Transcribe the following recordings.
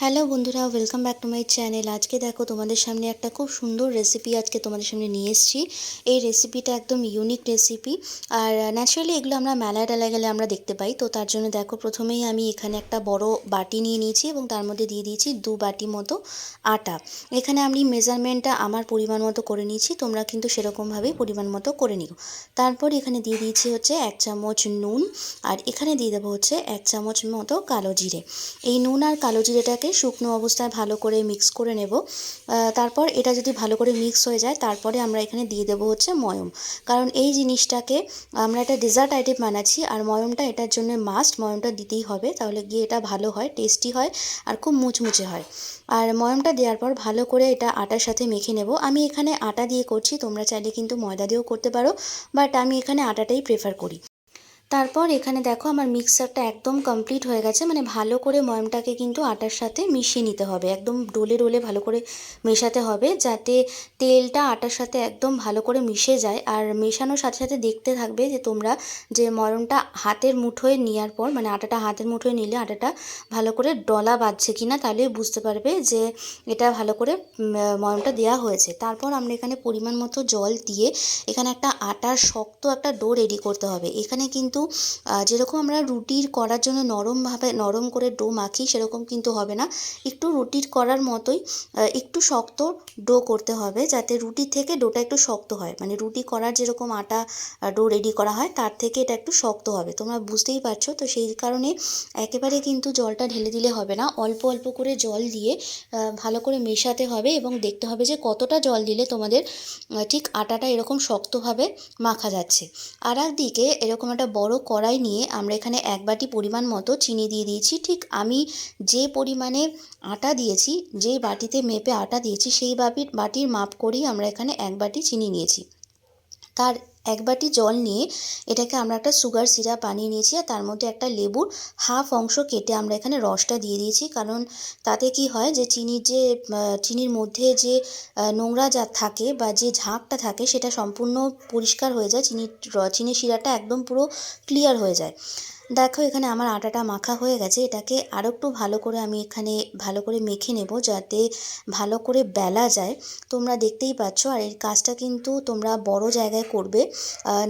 Hello বন্ধুরা welcome back to my channel আজকে দেখো তোমাদের সামনে একটা খুব সুন্দর রেসিপি আজকে তোমাদের সামনে নিয়ে এসেছি। এই রেসিপিটা একদম ইউনিক রেসিপি আর ন্যাচারালি এগুলো আমরা মেলায় টেলায় গেলে আমরা দেখতে পাই। তো তার জন্য দেখো প্রথমেই আমি এখানে একটা বড় বাটি নিয়ে নিয়েছি এবং তার মধ্যে দিয়ে দিয়েছি দু বাটি মতো আটা। এখানে আমি মেজারমেন্টটা আমার পরিমাণ মতো করে নিয়েছি, তোমরা কিন্তু সেরকমভাবেই পরিমাণ মতো করে নিও। তারপর এখানে দিয়ে দিয়েছি হচ্ছে এক চামচ নুন, আর এখানে দিয়ে দেবো হচ্ছে এক চামচ মতো কালো জিরে। এই নুন আর কালো জিরেটাকে শুকনো অবস্থায় ভালো করে মিক্স করে নেব। তারপর এটা যদি ভালো করে মিক্স হয়ে যায়, তারপরে আমরা এখানে দিয়ে দেবো হচ্ছে ময়ম। কারণ এই জিনিসটাকে আমরা একটা ডেজার্ট আইটেম বানাচ্ছি, আর ময়মটা এটার জন্য মাস্ট ময়মটা দিতেই হবে, তাহলে গিয়ে এটা ভালো হয় টেস্টি হয়, আর খুব মুচমুচে হয়। আর ময়মটা দেওয়ার পর ভালো করে এটা আটার সাথে মেখে নেব। আমি এখানে আটা দিয়ে করছি, তোমরা চাইলে কিন্তু ময়দা দিয়েও করতে পারো বাট আমি এখানে আটাটাই প্রেফার করি। তারপর এখানে দেখো আমার মিক্সারটা একদম কমপ্লিট হয়ে গেছে মানে ভালো করে ময়মটাকে কিন্তু আটার সাথে মিশিয়ে নিতে হবে, একদম ডোলে ডোলে ভালো করে মেশাতে হবে যাতে তেলটা আটার সাথে একদম ভালো করে মিশে যায়। আর মেশানোর সাথে সাথে দেখতে থাকবে যে তোমরা যে ময়মটা হাতের মুঠোয় নেওয়ার পর মানে আটাটা হাতের মুঠোয় নিলে আটাটা ভালো করে ডলা বাজছে কি না তাহলে বুঝতে পারবে যে এটা ভালো করে ময়মটা দেওয়া হয়েছে। তারপর আমরা এখানে পরিমাণ মতো জল দিয়ে এখানে একটা আটার শক্ত একটা ডো রেডি করতে হবে। এখানে কিন্তু আহ, যেরকম আমরা রুটির করার জন্য নরমভাবে নরম করে ডো মাখি সেরকম কিন্তু হবে না। একটু রুটির করার মতোই একটু শক্ত ডো করতে হবে যাতে রুটি থেকে ডোটা একটু শক্ত হয়। মানে রুটি করার যেরকম আটা ডো রেডি করা হয় তার থেকে এটা একটু শক্ত হবে। তোমরা বুঝতেই পারছ? তো সেই কারণে একেবারে কিন্তু জলটা ঢেলে দিলে হবে না। অল্প অল্প করে জল দিয়ে ভালো করে মেশাতে হবে এবং দেখতে হবে যে কতটা জল দিলে তোমাদের ঠিক আটাটা এরকম শক্তভাবে মাখা যাচ্ছে। আর একদিকে এরকম একটা বড় কড়াই নিয়ে আমরা এখানে এক বাটি পরিমাণ মতো চিনি দিয়ে দিয়েছি। ঠিক আমি যে পরিমাণে আটা দিয়েছি, যে বাটিতে মেপে আটা দিয়েছি, সেই বাটির বাটির মাপ করেই আমরা এখানে এক বাটি চিনি নিয়েছি। তার এক বাটি জল নিয়ে এটাকে আমরা একটা সুগার সিরাপ বানিয়ে নিয়েছি আর তার মধ্যে একটা লেবুর হাফ অংশ কেটে আমরা এখানে রসটা দিয়ে দিয়েছি। কারণ তাতে কি হয় যে চিনির যে চিনির মধ্যে যে নোংরা যা থাকে বা যে ঝাঁকটা থাকে সেটা সম্পূর্ণ পরিষ্কার হয়ে যায়। চিনির চিনির শিরাটা একদম পুরো ক্লিয়ার হয়ে যায়। দেখো, এখানে আমার আটাটা মাখা হয়ে গেছে। এটাকে আরও একটু ভালো করে আমি এখানে ভালো করে মেখে নেব যাতে ভালো করে বেলা যায়। তোমরা দেখতেই পাচ্ছ, আর এই কাজটা কিন্তু তোমরা বড় জায়গায় করবে।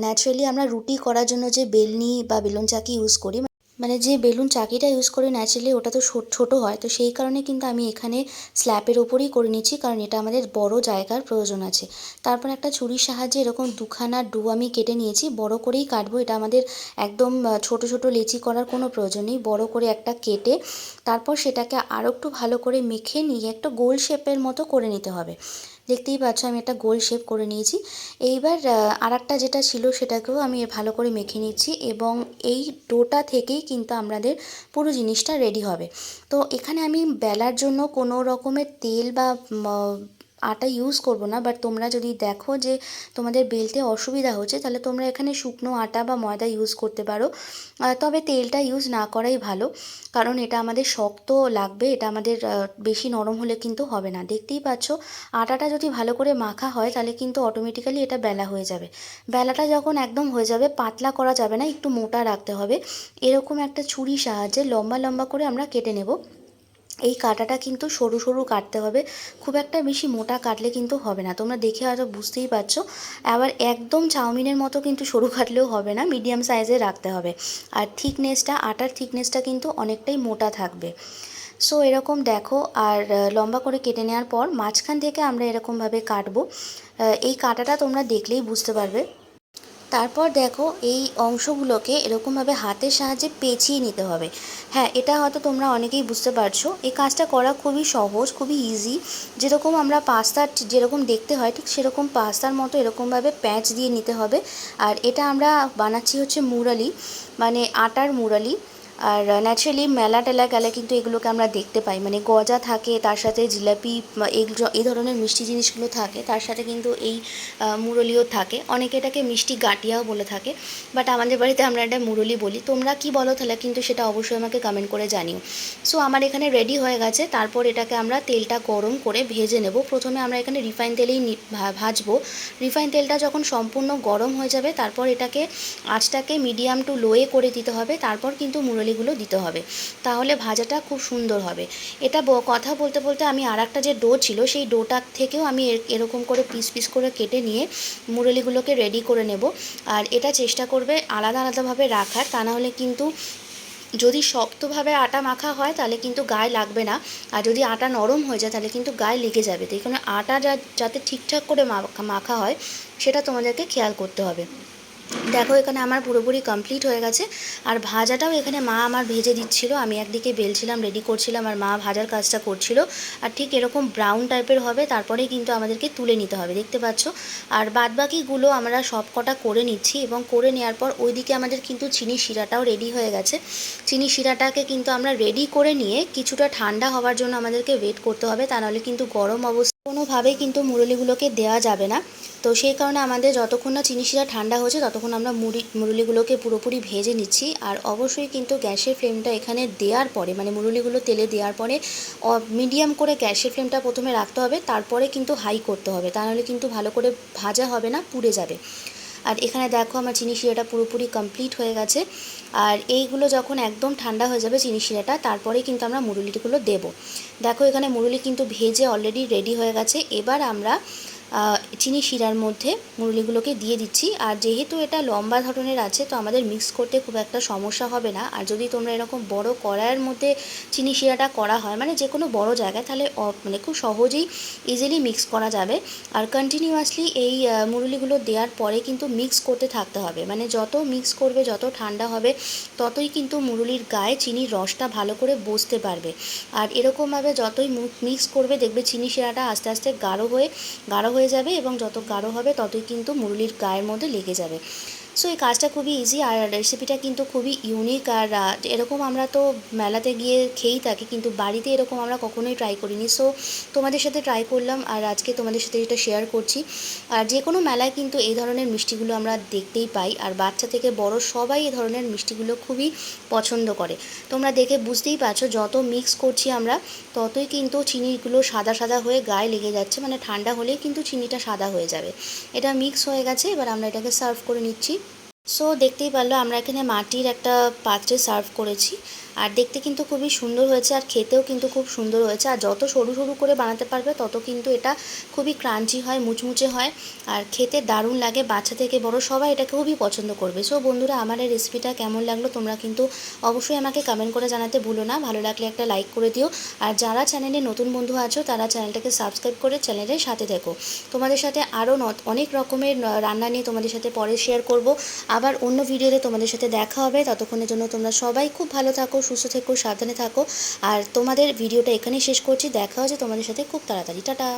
ন্যাচারালি আমরা রুটি করার জন্য যে বেলনি বা বেলুন চাকি ইউজ করি মানে যে বেলুন চাকিটা ইউজ করি ন্যাচারালি ওটা তো ছোট হয়, তো সেই কারণে কিন্তু আমি এখানে স্ল্যাপের ওপরেই করে নিচ্ছি, কারণ এটা আমাদের বড় জায়গার প্রয়োজন আছে। তারপর একটা ছুরির সাহায্যে এরকম দুখানা ডু আমি কেটে নিয়েছি, বড় করেই কাটবো, এটা আমাদের একদম ছোট ছোট লেচি করার কোনো প্রয়োজন নেই, বড় করে একটা কেটে তারপর সেটাকে আরও একটু ভালো করে মেখে নিয়ে একটা গোল শেপের মতো করে নিতে হবে। দেখতেই পাচ্ছ, আমি একটা গোল শেপ করে নিয়েছি। এইবার আর একটা যেটা ছিল সেটাকেও আমি ভালো করে মেখে নিচ্ছি এবং এই ডোটা থেকেই কিন্তু আমাদের পুরো জিনিসটা রেডি হবে। তো এখানে আমি বেলার জন্য কোনো রকমের তেল বা আটা ইউজ করব না বাট তোমরা যদি দেখো যে তোমাদের বেলতে অসুবিধা হচ্ছে, তাহলে তোমরা এখানে শুকনো আটা বা ময়দা ইউজ করতে পারো। তবে তেলটা ইউজ না করাই ভালো, কারণ এটা আমাদের শক্ত লাগবে, এটা আমাদের বেশি নরম হলে কিন্তু হবে না। দেখতেই পাচ্ছ, আটাটা যদি ভালো করে মাখা হয়, তাহলে কিন্তু অটোমেটিক্যালি এটা বেলা হয়ে যাবে। বেলাটা যখন একদম হয়ে যাবে, পাতলা করা যাবে না, একটু মোটা রাখতে হবে। এরকম একটা ছুরির সাহায্যে লম্বা লম্বা করে আমরা কেটে নেব। এই কাটাটা কিন্তু সরু সরু কাটতে হবে। খুব একটা বেশি মোটা কাটলে কিন্তু হবে না। তোমরা দেখে হয়তো বুঝতেই পারছ। আবার একদম চাউমিনের মতো কিন্তু সরু কাটলেও হবে না। মিডিয়াম সাইজে রাখতে হবে। আর থিকনেসটা, আটার থিকনেসটা কিন্তু অনেকটাই মোটা থাকবে। সো, এরকম দেখো। আর লম্বা করে কেটে নেওয়ার পর মাঝখান থেকে আমরা এরকমভাবে কাটবো। এই কাটাটা তোমরা দেখলেই বুঝতে পারবে। তারপর দেখো এই অংশগুলোকে এরকমভাবে হাতের সাহায্যে পেঁচিয়ে নিতে হবে। হ্যাঁ এটা হয়তো তোমরা অনেকেই বুঝতে পারছ। এই কাজটা করা খুবই সহজ, খুবই ইজি যেরকম আমরা পাস্তার যেরকম দেখতে হয়, ঠিক সেরকম পাস্তার মতো এরকমভাবে প্যাঁচ দিয়ে নিতে হবে। আর এটা আমরা বানাচ্ছি হচ্ছে মুরালি মানে আটার মুরালি। আর ন্যাচারালি মেলা টেলা গেলে কিন্তু এগুলোকে আমরা দেখতে পাই। মানে গজা থাকে, তার সাথে জিলাপি এই ধরনের মিষ্টি জিনিসগুলো থাকে, তার সাথে কিন্তু এই মুরলিও থাকে। অনেকে এটাকে মিষ্টি গাটিয়াও বলে থাকে। বাট আমাদের বাড়িতে আমরা এটা মুরলি বলি। তোমরা কি বলো তাহলে কিন্তু সেটা অবশ্যই আমাকে কমেন্ট করে জানিও। সো আমার এখানে রেডি হয়ে গেছে। তারপর এটাকে আমরা তেলটা গরম করে ভেজে নেব। প্রথমে আমরা এখানে রিফাইন তেলেই ভাজবো। রিফাইন তেলটা যখন সম্পূর্ণ গরম হয়ে যাবে, তারপর এটাকে আঁচটাকে মিডিয়াম টু লোয়ে করে দিতে হবে। তারপর কিন্তু মুরলি মুরলিগুলো দিতে হবে। তাহলে ভাজাটা খুব সুন্দর হবে। এটা কথা বলতে বলতে আমি আর একটা যে ডো ছিল, সেই ডোটা থেকেও আমি এর- এরকম করে পিস পিস করে কেটে নিয়ে মুরলিগুলোকে রেডি করে নেব। আর এটা চেষ্টা করবে আলাদা আলাদাভাবে রাখার, তা না হলে কিন্তু যদি শক্তভাবে আটা মাখা হয়, তাহলে কিন্তু গায়ে লাগবে না। আর যদি আটা নরম হয়ে যায়, তাহলে কিন্তু গায়ে লেগে যাবে। তো এখানে আটা যাতে ঠিকঠাক করে মাখা হয়, সেটা তোমাদেরকে খেয়াল করতে হবে। দেখো, এখানে আমার পুরোপুরি কমপ্লিট হয়ে গেছে। আর ভাজাটাও এখানে মা আমার ভেজে দিচ্ছিল। আমি একদিকে বেলছিলাম রেডি করছিলাম, আর মা ভাজার কাজটা করছিল। আর ঠিক এরকম ব্রাউন টাইপের হবে, তারপরে কিন্তু আমাদেরকে তুলে নিতে হবে, দেখতে পাচ্ছ? আর বাদবাকিগুলো আমরা সব কটা করে নিচ্ছি এবং করে নেওয়ার পর ওইদিকে আমাদের কিন্তু চিনি শিরাটাও রেডি হয়ে গেছে। চিনি শিরাটাকে কিন্তু আমরা রেডি করে নিয়ে কিছুটা ঠান্ডা হওয়ার জন্য আমাদেরকে ওয়েট করতে হবে, তা নাহলে কিন্তু গরম অবস্থা কোনোভাবেই কিন্তু মুরলিগুলোকে দেওয়া যাবে না। তো সেই কারণে আমাদের যতক্ষণ না চিনি শিরা ঠান্ডা হচ্ছে, ততক্ষণ আমরা মুড়ি, মুরলিগুলোকে পুরোপুরি ভেজে নিচ্ছি। আর অবশ্যই কিন্তু গ্যাসের ফ্লেমটা এখানে দেওয়ার পরে মানে মুরলিগুলো তেলে দেওয়ার পরে মিডিয়াম করে গ্যাসের ফ্লেমটা প্রথমে রাখতে হবে, তারপরে কিন্তু হাই করতে হবে। তা নাহলে কিন্তু ভালো করে ভাজা হবে না, পুড়ে যাবে। আর এখানে দেখো আমার চিনি শিরাটা পুরোপুরি কমপ্লিট হয়ে গেছে। আর এইগুলো যখন একদম ঠান্ডা হয়ে যাবে চিনি শিরাটা তারপরে কিন্তু আমরা মুরুলিগুলো দেব। দেখো এখানে মুরুলি কিন্তু ভেজে অলরেডি রেডি হয়ে গেছে। এবার আমরা চিনি শিরার মধ্যে মুরলিগুলোকে দিয়ে দিচ্ছি। আর যেহেতু এটা লম্বা ধরনের আছে, তো আমাদের মিক্স করতে খুব একটা সমস্যা হবে না। আর যদি তোমরা এরকম বড় কড়াইয়ের মধ্যে চিনি শিরাটা করা হয় মানে যে কোনো বড় জায়গায়, তাহলে মানে খুব সহজেই ইজিলি মিক্স করা যাবে। আর কন্টিনিউয়াসলি এই মুরলিগুলো দেওয়ার পরে কিন্তু মিক্স করতে থাকতে হবে। মানে যত মিক্স করবে, যত ঠান্ডা হবে, ততই কিন্তু মুরলির গায়ে চিনির রসটা ভালো করে বসতে পারবে। আর এরকমভাবে যতই মিক্স করবে, দেখবে চিনি শিরাটা আস্তে আস্তে গাঢ় হয়ে, গাঢ় হয়ে যাবে এবং যত গাঢ় হবে ততই কিন্তু মুরলির গায়ের মধ্যে লেগে যাবে। সো এই কাজটা খুবই ইজি আর রেসিপিটা কিন্তু খুবই ইউনিক আর এরকম আমরা তো মেলাতে গিয়ে খেয়েই থাকি, কিন্তু বাড়িতে এরকম আমরা কখনোই ট্রাই করিনি। সো তোমাদের সাথে ট্রাই করলাম আর আজকে তোমাদের সাথে এটা শেয়ার করছি, আর যে কোনো মেলায় কিন্তু এই ধরনের মিষ্টিগুলো আমরা দেখতেই পাই আর বাচ্চা থেকে বড় সবাই এই ধরনের মিষ্টিগুলো খুবই পছন্দ করে। তোমরা দেখে বুঝতেই পারছ, যত মিক্স করছি আমরা, ততই কিন্তু চিনিগুলো সাদা সাদা হয়ে গায়ে লেগে যাচ্ছে মানে ঠান্ডা হলেই কিন্তু চিনিটা সাদা হয়ে যাবে। এটা মিক্স হয়ে গেছে, এবার আমরা এটাকে সার্ভ করে নিচ্ছি। সো দেখতেই পারল আমরা এখানে মাটির একটা পাত্রে সার্ভ করেছি। আর দেখতে কিন্তু খুবই সুন্দর হয়েছে আর খেতেও কিন্তু খুব সুন্দর হয়েছে। আর যত সরু সরু করে বানাতে পারবে, তত কিন্তু এটা খুবই ক্রাঞ্চি হয়, মুচমুচে হয়। আর খেতে দারুণ লাগে, বাচ্চা থেকে বড় সবাই এটা খুবই পছন্দ করবে। সো বন্ধুরা, আমার এই রেসিপিটা কেমন লাগল তোমরা কিন্তু অবশ্যই আমাকে কমেন্ট করে জানাতে ভুলো না। ভালো লাগলে একটা লাইক করে দিও। আর যারা চ্যানেলে নতুন বন্ধু আছো, তারা চ্যানেলটাকে সাবস্ক্রাইব করে চ্যানেলের সাথে থেকো তোমাদের সাথে আরও অনেক রকমের রান্না নিয়ে তোমাদের সাথে পরে শেয়ার করব। আবার অন্য ভিডিওতে তোমাদের সাথে দেখা হবে। ততক্ষণের জন্য তোমরা সবাই খুব ভালো থাকো সুস্থ থেকো, সাবধানে থাকো। আর তোমাদের ভিডিওটা এখানেই শেষ করছি। দেখা হচ্ছে তোমাদের সাথে খুব তাড়াতাড়ি। টাটা।